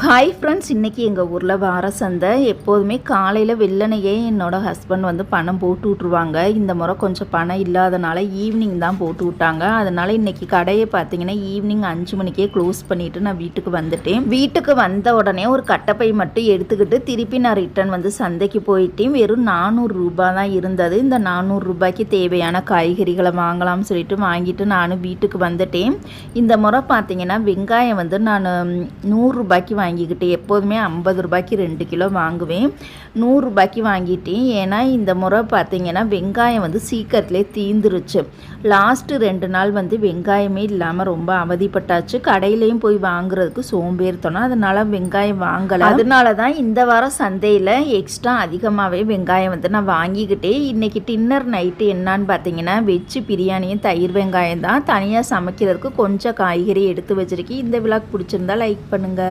Hi friends இன்றைக்கி எங்கள் ஊரில் வார சந்தை. எப்போதுமே காலையில் வெள்ளனையே என்னோட ஹஸ்பண்ட் வந்து பணம் போட்டு விட்ருவாங்க இந்த முறை கொஞ்சம் பணம் இல்லாதனால ஈவினிங் தான் போட்டு விட்டாங்க. அதனால் இன்றைக்கி கடையை பார்த்தீங்கன்னா ஈவினிங் அஞ்சு மணிக்கே க்ளோஸ் பண்ணிவிட்டு நான் வீட்டுக்கு வந்துட்டேன். வீட்டுக்கு வந்த உடனே ஒரு கட்டப்பை மட்டும் எடுத்துக்கிட்டு திருப்பி நான் ரிட்டர்ன் வந்து சந்தைக்கு போயிட்டேன். வெறும் நானூறு ரூபா தான் இருந்தது. இந்த நானூறு ரூபாய்க்கு தேவையான காய்கறிகளை வாங்கலாம்னு சொல்லிட்டு வாங்கிட்டு நானும் வீட்டுக்கு வந்துட்டேன். இந்த முறை பார்த்தீங்கன்னா வெங்காயம் வந்து நான் நூறுரூபாய்க்கு வாங்கிக்கிட்டு எப்போதுமே ஐம்பது ரூபாய்க்கு ரெண்டு கிலோ வாங்குவேன். நூறுரூபாய்க்கு வாங்கிட்டேன். ஏன்னா இந்த முறை பார்த்திங்கன்னா வெங்காயம் வந்து சீக்கிரத்துலேயே தீந்துருச்சு. லாஸ்ட்டு ரெண்டு நாள் வந்து வெங்காயமே இல்லாமல் ரொம்ப அவதிப்பட்டாச்சு. கடையிலையும் போய் வாங்குறதுக்கு சோம்பேறித்தோணும் அதனால வெங்காயம் வாங்கலை. அதனால தான் இந்த வாரம் சந்தையில் எக்ஸ்ட்ரா அதிகமாகவே வெங்காயம் வந்து நான் வாங்கிக்கிட்டேன். இன்றைக்கி டின்னர் நைட்டு என்னான்னு பார்த்தீங்கன்னா வெஜ்ஜு பிரியாணியும் தயிர் வெங்காயம் தான். தனியாக சமைக்கிறதுக்கு கொஞ்சம் காய்கறி எடுத்து வச்சுருக்கேன். இந்த விழாக்கு பிடிச்சிருந்தா லைக் பண்ணுங்கள்